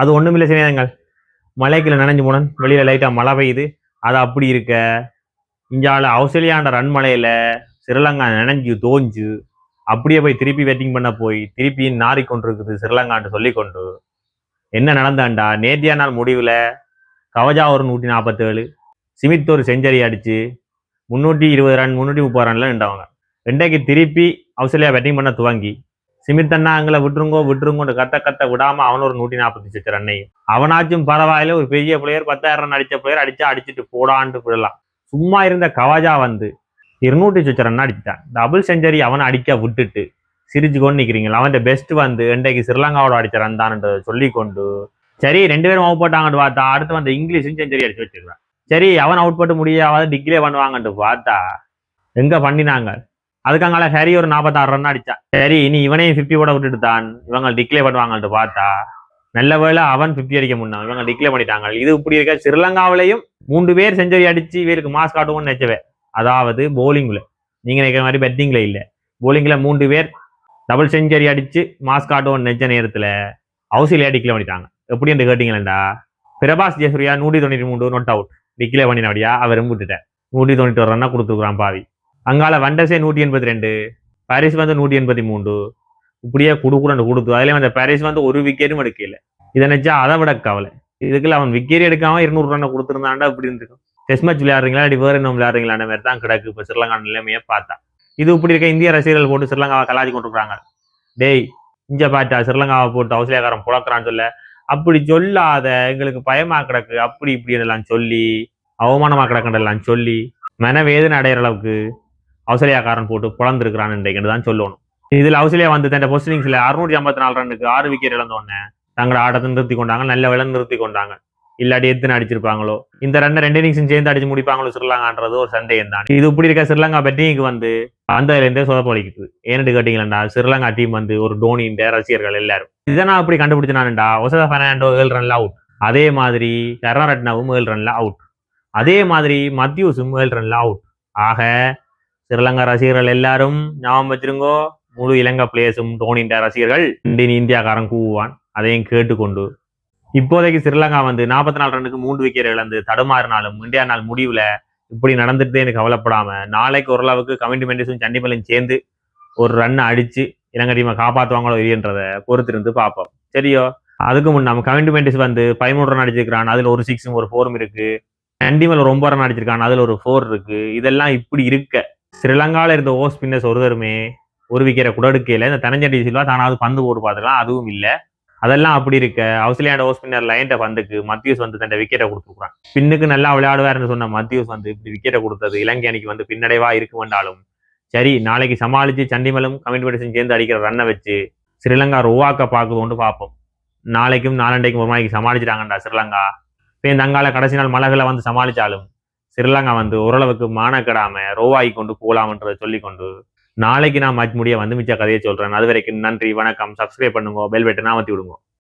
அது ஒன்றுமில்லை சினேகங்கள் மலைக்குள்ள நனைஞ்சு போனேன் வெளியில் லைட்டாக மழை பெய்யுது. அது அப்படி இருக்க. இஞ்சால ஆஸ்திரேலியாண்ட ரன் மலையில் ஸ்ரீலங்கா நனைஞ்சு தோஞ்சு அப்படியே போய் திருப்பி வெட்டிங் பண்ண போய் திருப்பி நாறி கொண்டிருக்குது ஸ்ரீலங்கான்னு சொல்லி கொண்டு என்ன நடந்தாண்டா நேத்தியா நாள் முடிவில் கவஜா ஒரு நூற்றி நாற்பத்தேழு சிமித் ஒரு செஞ்சரி அடித்து முந்நூற்றி இருபது ரன் முந்நூற்றி முப்பது ரன்ல நின்றவங்க. ரெண்டைக்கு திருப்பி ஆஸ்திரேலியா பேட்டிங் பண்ண துவங்கி சிமித் எங்களை விட்டுருங்கோ விட்டுருங்கோன்னு கத்த கத்த விடாம அவன் ஒரு நூற்றி நாற்பத்தி சிச்சு ரன்னையும் அவனாச்சும் பரவாயில்ல ஒரு பெரிய பிளேயர் பத்தாயிரம் ரன் அடிச்ச பிளேயர் அடிச்சா அடிச்சுட்டு போடான்ட்டு விடலாம். சும்மா இருந்த கவாஜா வந்து இருநூற்றி சுச்ச ரன் அடிச்சிட்டான். டபுள் செஞ்சுரி அவனை அடிக்க விட்டுட்டு சிரிச்சு கொண்டு நிக்கிறீங்களா? அவன் பெஸ்ட் வந்து இன்றைக்கு ஸ்ரீலங்காவோட அடிச்ச ரன் தான்ன்றதை சொல்லி கொண்டு சரி ரெண்டு பேரும் அவுட் போட்டாங்கன்னு பார்த்தா அடுத்து வந்து இங்கிலீஷும் செஞ்சரி அடிச்சு வச்சிருக்கான் சரி அவன் அவுட் போட்டு முடியாத டிகிரியே பண்ணுவாங்கன்ட்டு பார்த்தா எங்க பண்ணினாங்க? அதுக்காங்கால ஹரி ஒரு நாற்பத்தாறு ரன் அடிச்சான் சரி இனி இவனையும் ஃபிஃப்டி போட விட்டுட்டு தான் இவங்க டிக்ளே பண்ணுவாங்கன்ட்டு பார்த்தா நல்ல வேலை அவன் ஃபிஃப்டி அடிக்க முன்னான் இவங்க டிக்ளே பண்ணிட்டாங்க. இது இப்படி இருக்க ஸ்ரீலங்காவிலையும் மூன்று பேர் செஞ்சுரி அடிச்சு இவருக்கு மாஸ் காட்டுவோம்னு நினைச்சவே. அதாவது போலிங்கில் நீங்க நினைக்கிற மாதிரி பெட்டிங்ல இல்லை. போலிங்கில் மூன்று பேர் டபுள் செஞ்சுரி அடிச்சு மாஸ் காட்டுவோம்னு நினைச்ச நேரத்துல ஹவுசிலே டிக்ளே பண்ணிட்டாங்க. எப்படி என்று கேட்டீங்களா பிரபாஸ் ஜெயசூரியா நூற்றி தொண்ணூற்றி மூணு நோட் அவுட் டிக்ளே பண்ணினபடியா? அவர் விட்டுட்டேன் நூற்றி தொண்ணூற்றி ஒரு ரன்னா கொடுத்துருக்குறான் பாவி. அங்கால வண்டசே நூற்றி எண்பத்தி ரெண்டு பாரிஸ் வந்து நூற்றி எண்பத்தி மூன்று. இப்படியே குடுக்குறண்டு கொடுத்து அதுலயும் அந்த பாரிஸ் வந்து ஒரு விக்கெட்டும் எடுக்கல. இதை நினைச்சா அதை விட கவலை. இதுக்குள்ள அவன் விக்கெட் எடுக்காம இருநூறு ரன்னை கொடுத்துருந்தாண்டா இப்படி இருக்கும் டெஸ்ட் மேட்ச் விளையாடுறீங்களா இல்லாட்டி வேற என்ன விளையாடுறீங்களா மாதிரி தான் கிடக்கு. இப்போ ஸ்ரீலங்கா நிலைமையை பார்த்தா. இது இப்படி இருக்க இந்திய ரசிகர்கள் போட்டு ஸ்ரீலங்காவை கலாச்சி கொண்டுருக்காங்க டேய் இஞ்ச பாட்டா ஸ்ரீலங்காவை போட்டு ஆஸ்திரேலியாக்காரன் புழக்கிறான்னு சொல்ல. அப்படி சொல்லாத எங்களுக்கு பயமா கிடக்கு. அப்படி இப்படி எல்லாம் சொல்லி அவமானமா கிடக்கண்டெல்லாம் சொல்லி மனவேதனை அடையிற அளவுக்கு ஆஸ்திரேலியாக்காரன் போட்டு புலந்திருக்கிறான் இன்றைக்கு தான் சொல்லணும். இதுல ஆஸ்திரேலியா வந்து தன் பொசிஷனிங்ஸ்ல அறுநூற்றி ஐம்பத்தி நாலு ரன்னுக்கு ஆறு விக்கெட் இழந்தோடனே தங்களோட ஆட்டத்தை நிறுத்தி கொண்டாங்க நல்ல வேலை நிறுத்தி கொண்டாங்க. இல்லாட்டி எத்தனை அடிச்சிருப்பாங்களோ. இந்த ரெண்டு ரெண்டு இன்னிங்ஸும் சேர்ந்து அடிச்சு முடிப்பாங்களோ ஸ்ரீலங்கான்றது ஒரு சந்தேகம் தான். இது இப்படி இருக்க ஸ்ரீலங்கா பேட்டிங்க்கு வந்து அந்த இருந்தே சொதப்பளிக்குது. ஏன்னு கேட்டீங்களா ஸ்ரீலங்கா டீம் வந்து ஒரு டோனின்ற ரசிகர்கள் எல்லாரும். இதை நான் அப்படி கண்டுபிடிச்சினான்டா ஒசத பெர்னாண்டோ ஏழு ரன்ல அவுட் அதே மாதிரி கர்ணரட்னாவும் ஏழு ரன்ல அவுட் அதே மாதிரி மத்யூஸும் ஏழு ரன்ல அவுட் ஆக ஸ்ரீலங்கா ரசிகர்கள் எல்லாரும் ஞாபகம் வச்சிருங்கோ. முழு இலங்கை பிளேயர்ஸும் டோனின்ற ரசிகர்கள் இந்தியன் இந்தியாக்காரன் கூவுவான் அதையும் கேட்டுக்கொண்டு. இப்போதைக்கு ஸ்ரீலங்கா வந்து நாற்பத்தி நாலு ரன்னுக்கு மூன்று விக்கெட் இழந்து தடுமாறினாலும் இந்தியா நாள் முடிவில் இப்படி நடந்துட்டு எனக்கு கவலைப்படாம நாளைக்கு ஓரளவுக்கு கமிட்டி மெண்டிஸும் சண்டிமலையும் சேர்ந்து ஒரு ரன் அடிச்சு இலங்கை டீமை காப்பாற்றுவாங்களோ இல்லையன்றதை பொறுத்திருந்து பார்ப்போம். சரியோ? அதுக்கு முன் நம்ம கமிட்டி மெண்டிஸ் வந்து பதிமூணு ரன் அடிச்சிருக்கான் அதில் ஒரு சிக்ஸும் ஒரு ஃபோரும் இருக்கு. சண்டிமல் ஒரு ஒன்பது ரன் அடிச்சிருக்கான். அதில் ஒரு ஃபோர் இருக்கு. இதெல்லாம் இப்படி இருக்க. ஸ்ரீலங்கால இருந்த ஓ ஸ்பின்னர்ஸ் ஒருத்தருமே ஒரு விக்கிற குடடுக்கையில் இந்த தனஞ்சண்டி சில்வா தானாவது பந்து போட்டு பார்த்துக்கலாம். அதுவும் இல்லை. அதெல்லாம் அப்படி இருக்க ஆஸ்திரேலியாவோட ஓ ஸ்பின்னர் லைன்ட பந்துக்கு மத்தியூஸ் வந்து தன் விக்கெட்டை கொடுத்துருக்குறான். பின்னுக்கு நல்லா விளையாடுவாருன்னு சொன்ன மத்தியூஸ் வந்து இப்படி விக்கெட்டை கொடுத்தது இலங்கை அணிக்கு வந்து பின்னடைவா இருக்கு வேண்டாலும் சரி நாளைக்கு சமாளிச்சு சண்டிமலும் கமிட்மெண்ட்ஸும் சேர்ந்து அடிக்கிற ரன்னை வச்சு ஸ்ரீலங்கா ரோவாக்க பார்க்குதோன்னு பார்ப்போம். நாளைக்கும் நாலண்டைக்கும் ஒரு நாளைக்கு சமாளிச்சிட்டாங்கடா ஸ்ரீலங்கா. இப்போ இந்த அங்கால கடைசி நாள் மலைகளை வந்து சமாளிச்சாலும் ஸ்ரீலங்கா வந்து ஓரளவுக்கு மானக்கெடாம ரோவாய் கொண்டு போகலாம்ன்றதை சொல்லிக்கொண்டு நாளைக்கு நான் மஜ்முடியை வந்து மிச்ச கதையை சொல்றேன். அது வரைக்கும் நன்றி வணக்கம். சப்ஸ்கிரைப் பண்ணுங்க பெல் பட்டனை அமர்த்தி விடுங்க.